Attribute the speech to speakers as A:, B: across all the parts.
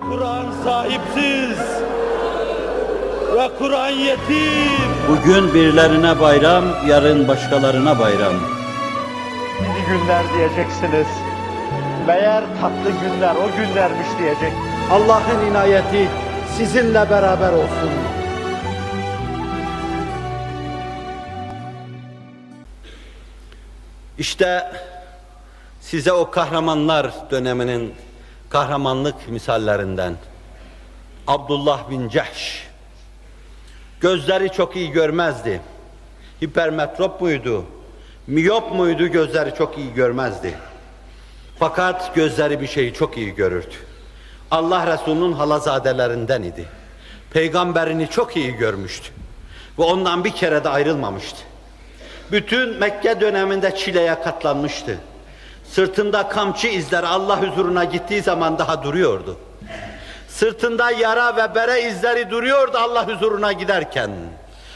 A: Kur'an sahipsiz ve Kur'an yetim.
B: Bugün birilerine bayram, yarın başkalarına bayram.
C: İyi günler diyeceksiniz. Meğer tatlı günler o günlermiş diyecek.
D: Allah'ın inayeti sizinle beraber olsun.
B: İşte size o kahramanlar döneminin kahramanlık misallerinden. Abdullah bin Cehş. Gözleri çok iyi görmezdi. Hipermetrop muydu? Miyop muydu? Gözleri çok iyi görmezdi. Fakat gözleri bir şeyi çok iyi görürdü. Allah Resulü'nün halazadelerinden idi. Peygamberini çok iyi görmüştü. Ve ondan bir kere de ayrılmamıştı. Bütün Mekke döneminde çileye katlanmıştı. Sırtında kamçı izleri Allah huzuruna gittiği zaman daha duruyordu. Sırtında yara ve bere izleri duruyordu Allah huzuruna giderken.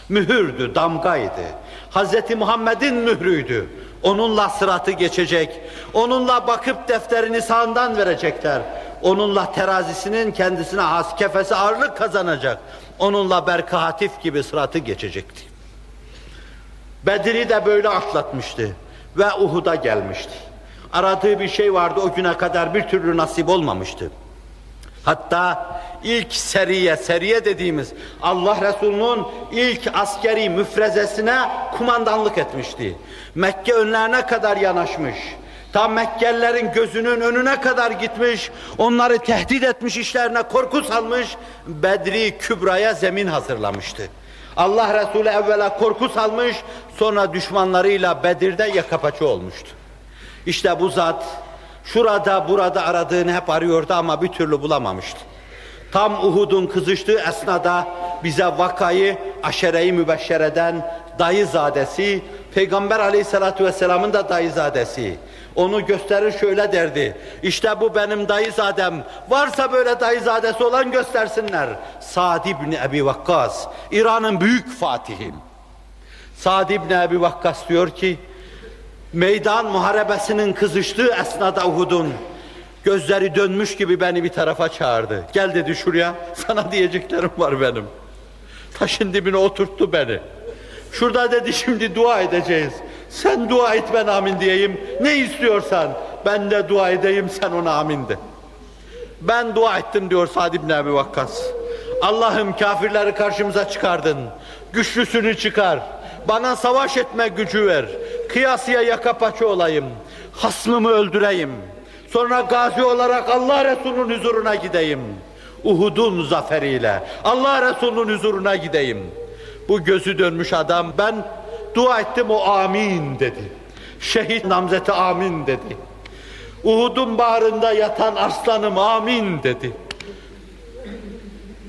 B: Mühürdü, damgaydı. Hz. Muhammed'in mührüydü. Onunla sıratı geçecek. Onunla bakıp defterini sağından verecekler. Onunla terazisinin kendisine has kefesi ağırlık kazanacak. Onunla berkahatif gibi sıratı geçecekti. Bedir'i de böyle atlatmıştı ve Uhud'a gelmişti. Aradığı bir şey vardı o güne kadar bir türlü nasip olmamıştı. Hatta ilk seriye, seriye dediğimiz Allah Resulü'nün ilk askeri müfrezesine kumandanlık etmişti. Mekke önlerine kadar yanaşmış. Tam Mekkelilerin gözünün önüne kadar gitmiş, onları tehdit etmiş, işlerine korku salmış, Bedri Kübra'ya zemin hazırlamıştı. Allah Resulü evvela korku salmış, sonra düşmanlarıyla Bedir'de yakapaçı olmuştu. İşte bu zat şurada burada aradığını hep arıyordu ama bir türlü bulamamıştı. Tam Uhud'un kızıştığı esnada bize vakayı aşere-i mübeşşereden dayızadesi, Peygamber aleyhissalatu vesselamın da dayızadesi. Onu gösterir şöyle derdi. İşte bu benim dayızadem. Varsa böyle dayızadesi olan göstersinler. Sa'd ibn Ebi Vakkas, İran'ın büyük fatihim. Sa'd ibn Ebi Vakkas diyor ki, meydan muharebesinin kızıştığı esnada Uhud'un gözleri dönmüş gibi beni bir tarafa çağırdı. Gel dedi şuraya, sana diyeceklerim var benim. Taşın dibine oturttu beni. Şurada dedi şimdi dua edeceğiz. Sen dua et ben amin diyeyim. Ne istiyorsan ben de dua edeyim sen ona amin de. Ben dua ettim diyor Sa'd ibn Ebi Vakkas. Allah'ım kafirleri karşımıza çıkardın. Güçlüsünü çıkar. Bana savaş etme gücü ver. Kıyasıya yaka paça olayım. Hasmımı öldüreyim. Sonra gazi olarak Allah Resulü'nün huzuruna gideyim. Uhud'un zaferiyle Allah Resulü'nün huzuruna gideyim. Bu gözü dönmüş adam ben dua ettim o amin dedi. Şehit namzeti amin dedi. Uhud'un bağrında yatan arslanım amin dedi.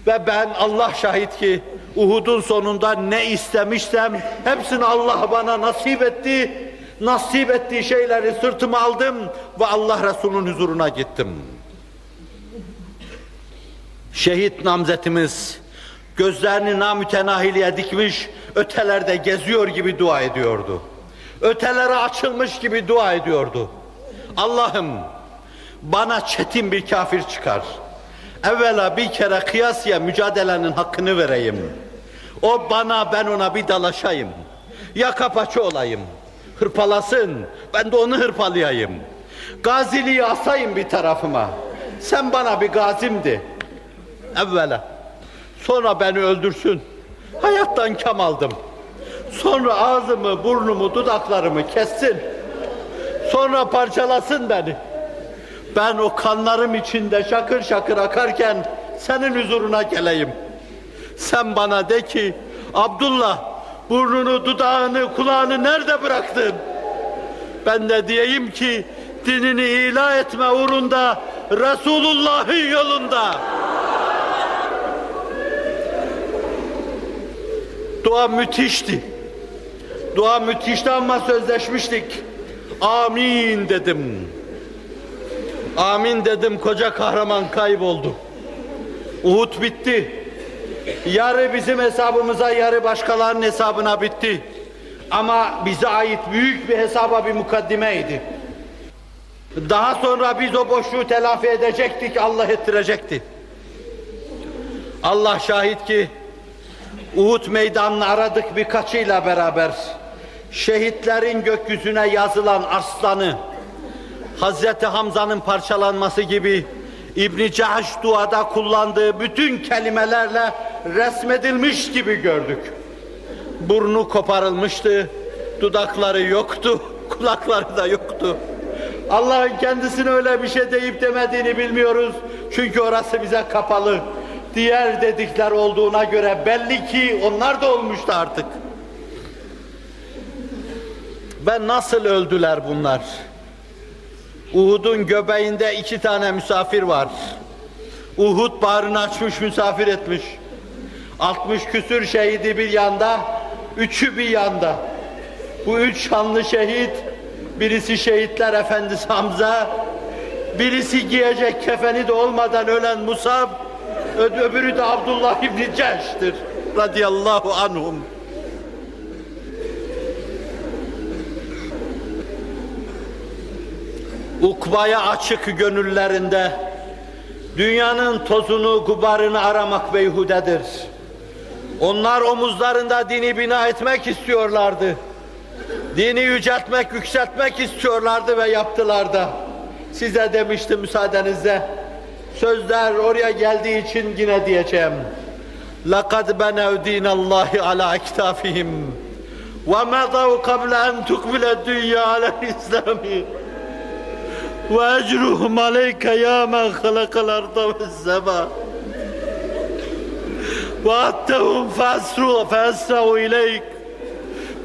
B: Ve ben Allah şahit ki Uhud'un sonunda ne istemişsem hepsini Allah bana nasip etti. Nasip ettiği şeyleri sırtıma aldım ve Allah Resulü'nün huzuruna gittim. Şehit namzetimiz gözlerini namütenahiliye dikmiş, ötelerde geziyor gibi dua ediyordu. Ötelere açılmış gibi dua ediyordu. Allah'ım bana çetin bir kafir çıkar. Evvela bir kere kıyasıya mücadelenin hakkını vereyim. O bana ben ona bir dalaşayım. Yaka paça olayım. Hırpalasın. Ben de onu hırpalayayım. Gaziliği asayım bir tarafıma. Sen bana bir gazimdi. Evvela. Sonra beni öldürsün. Hayattan kam aldım. Sonra ağzımı, burnumu, dudaklarımı kessin. Sonra parçalasın beni. Ben o kanlarım içinde şakır şakır akarken senin huzuruna geleyim. Sen bana de ki Abdullah burnunu, dudağını, kulağını nerede bıraktın? Ben de diyeyim ki dinini ilah etme uğrunda Resulullah'ın yolunda. Dua müthişti. Dua müthişti ama sözleşmiştik. Amin dedim. Amin dedim koca kahraman kayboldu. Uhud bitti. Yarı bizim hesabımıza yarı başkalarının hesabına bitti. Ama bize ait büyük bir hesaba bir mukaddimeydi. Daha sonra biz o boşluğu telafi edecektik, Allah ettirecekti. Allah şahit ki Uhud meydanını aradık birkaçıyla beraber. Şehitlerin gökyüzüne yazılan arslanı, Hazreti Hamza'nın parçalanması gibi İbn Cahş duada kullandığı bütün kelimelerle resmedilmiş gibi gördük. Burnu koparılmıştı, dudakları yoktu, kulakları da yoktu. Allah'ın kendisine öyle bir şey deyip demediğini bilmiyoruz. Çünkü orası bize kapalı. Diğer dedikler olduğuna göre belli ki onlar da olmuştu artık. Ben nasıl öldüler bunlar? Uhud'un göbeğinde iki tane misafir var. Uhud bağrını açmış misafir etmiş. 60 küsür şehidi bir yanda, üçü bir yanda. Bu üç şanlı şehit, birisi şehitler efendisi Hamza, birisi giyecek kefeni de olmadan ölen Musab, öbürü de Abdullah İbni Cehş'tir. Radiyallahu anhum. Ukbaya açık gönüllerinde dünyanın tozunu, gubarını aramak beyhudedir. Onlar omuzlarında dini bina etmek istiyorlardı. Dini yüceltmek, yükseltmek istiyorlardı ve yaptılar da. Size demiştim müsaadenizle. Sözler oraya geldiği için yine diyeceğim. لَقَدْ بَنَوْ دِينَ اللّٰهِ عَلَى اَكْتَافِهِمْ وَمَضَوْا قَبْلَ أَنْ تُقْبِلَ الدُّنْيَا عَلَى الْإِسْلَامِ وأجرهم عليك يا من خلق الأرض والسماء وعدتهم فأسروا فأسروا إليك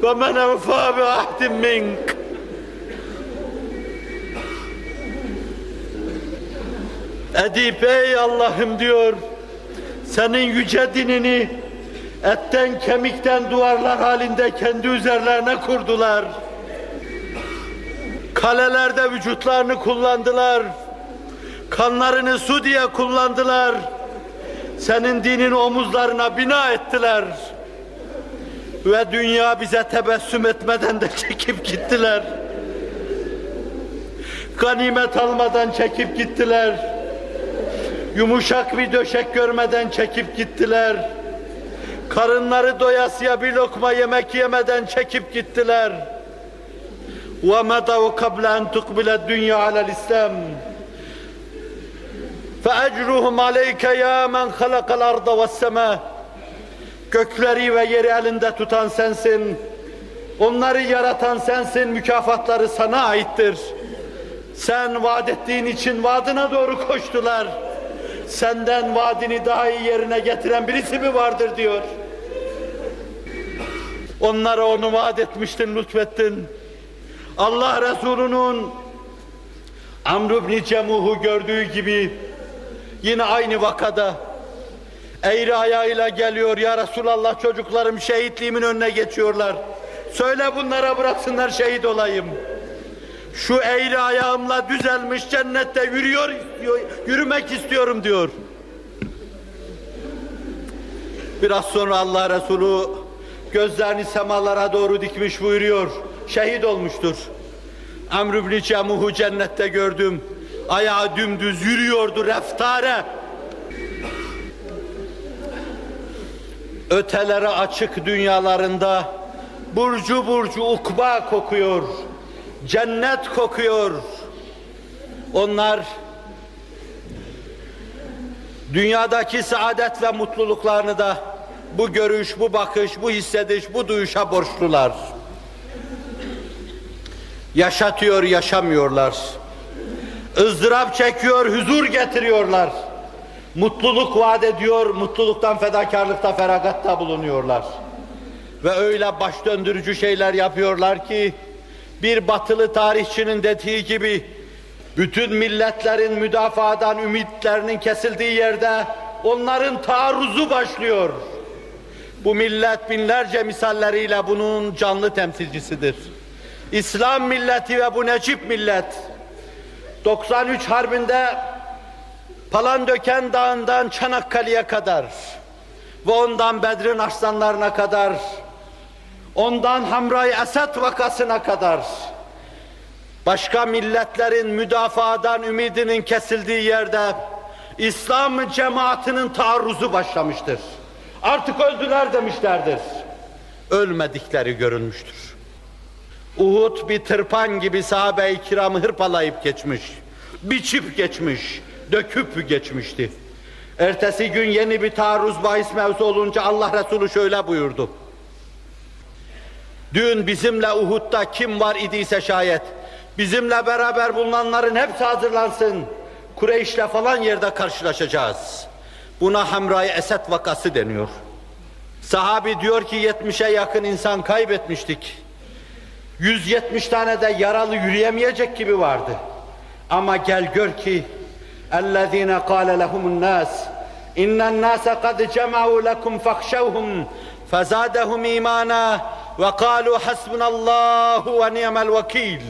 B: ومن أوفى بعهد منك Edip ey Allah'ım diyor senin yüce dinini etten kemikten duvarlar halinde kendi üzerlerine kurdular. Kalelerde vücutlarını kullandılar. Kanlarını su diye kullandılar. Senin dinin omuzlarına bina ettiler. Ve dünya bize tebessüm etmeden de çekip gittiler. Ganimet almadan çekip gittiler. Yumuşak bir döşek görmeden çekip gittiler. Karınları doyasıya bir lokma yemek yemeden çekip gittiler. ومضوا قبل أن تقبل الدنيا على الإسلام فأجرهم عليك يا من خلق الأرض والسماء Gökleri ve yeri elinde tutan sensin. Onları yaratan sensin. Mükafatları sana aittir. Sen vaat ettiğin için vaadına doğru koştular. Senden vaadini daha iyi yerine getiren birisi mi vardır diyor. Onlara onu vaat etmiştin, lütfettin. Allah Resulü'nün Amr ibn Cemuh'u gördüğü gibi yine aynı vakada eğri ayağıyla geliyor ya Resulallah çocuklarım şehitliğimin önüne geçiyorlar. Söyle bunlara bıraksınlar şehit olayım. Şu eğri ayağımla düzelmiş cennette yürüyor, yürümek istiyorum diyor. Biraz sonra Allah Resulü gözlerini semalara doğru dikmiş buyuruyor. Şehit olmuştur. Amr ibn Cemuh'u cennette gördüm. Ayağı dümdüz yürüyordu reftare. Ötelere açık dünyalarında burcu burcu ukba kokuyor. Cennet kokuyor. Onlar dünyadaki saadet ve mutluluklarını da bu görüş, bu bakış, bu hissediş, bu duyuşa borçlular. Yaşatıyor, yaşamıyorlar. Izdırap çekiyor, huzur getiriyorlar. Mutluluk vaat ediyor, mutluluktan fedakarlıkta, feragatta bulunuyorlar. Ve öyle baş döndürücü şeyler yapıyorlar ki, bir batılı tarihçinin dediği gibi, bütün milletlerin müdafadan ümitlerinin kesildiği yerde, onların taarruzu başlıyor. Bu millet binlerce misalleriyle bunun canlı temsilcisidir. İslam milleti ve bu Necip millet 93 harbinde Palandöken Dağı'ndan Çanakkale'ye kadar ve ondan Bedir'in arslanlarına kadar ondan Hamray Esed vakasına kadar başka milletlerin müdafadan ümidinin kesildiği yerde İslam cemaatinin taarruzu başlamıştır. Artık öldüler demişlerdir. Ölmedikleri görülmüştür. Uhud bir tırpan gibi sahabe-i kiramı hırpalayıp geçmiş. Biçip geçmiş, döküp geçmişti. Ertesi gün yeni bir taarruz bahis mevzu olunca Allah Resulü şöyle buyurdu. Dün bizimle Uhud'da kim var idiyse şayet, bizimle beraber bulunanların hepsi hazırlansın. Kureyş'le falan yerde karşılaşacağız. Buna Hamra-i Esed vakası deniyor. Sahabi diyor ki 70'e yakın insan kaybetmiştik. 170 tane de yaralı yürüyemeyecek gibi vardı. Ama gel gör ki اَلَّذ۪ينَ قَالَ لَهُمُ النَّاسِ اِنَّ النَّاسَ قَدْ جَمَعُوا لَكُمْ فَخْشَوْهُمْ فَزَادَهُمْ اِيمَانًا وَقَالُوا حَسْبُنَ اللّٰهُ وَنِيَمَ الْوَكِيلِ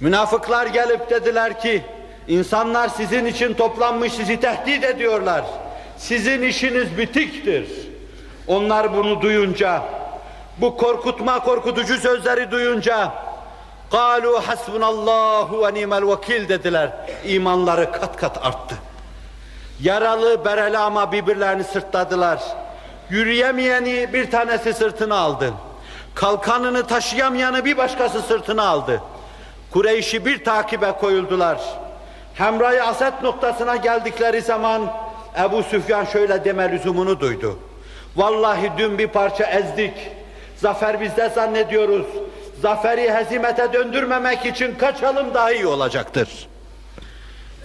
B: Münafıklar gelip dediler ki, insanlar sizin için toplanmış sizi tehdit ediyorlar. Sizin işiniz bitiktir. Onlar bunu duyunca, bu korkutma korkutucu sözleri duyunca, قَالُوا حَسْبُنَ اللّٰهُ وَنِيمَ الْوَكِيلِ dediler. İmanları kat kat arttı. Yaralı, bereli ama birbirlerini sırtladılar. Yürüyemeyeni bir tanesi sırtına aldı. Kalkanını taşıyamayanı bir başkası sırtına aldı. Kureyş'i bir takibe koyuldular. Hemra'yı aset noktasına geldikleri zaman Ebu Süfyan şöyle deme lüzumunu duydu. Vallahi dün bir parça ezdik. Zafer bizde zannediyoruz. Zaferi hezimete döndürmemek için kaçalım daha iyi olacaktır.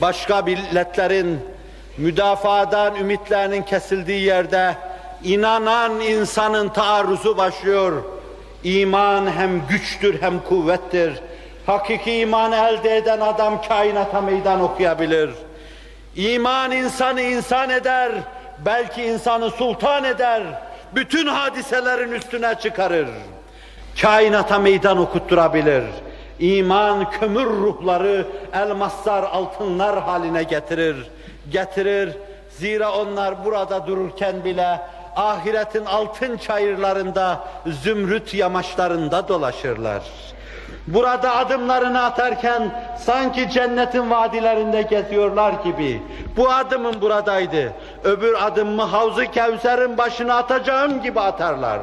B: Başka milletlerin müdafadan ümitlerinin kesildiği yerde inanan insanın taarruzu başlıyor. İman hem güçtür hem kuvvettir. Hakiki imanı elde eden adam kainata meydan okuyabilir. İman insanı insan eder, belki insanı sultan eder. Bütün hadiselerin üstüne çıkarır. Kainata meydan okutturabilir. İman kömür ruhları elmaslar, altınlar haline getirir. Getirir. Zira onlar burada dururken bile ahiretin altın çayırlarında, zümrüt yamaçlarında dolaşırlar. Burada adımlarını atarken sanki cennetin vadilerinde geziyorlar gibi. Bu adımım buradaydı. Öbür adımımı Havz-ı Kevser'in başına atacağım gibi atarlar.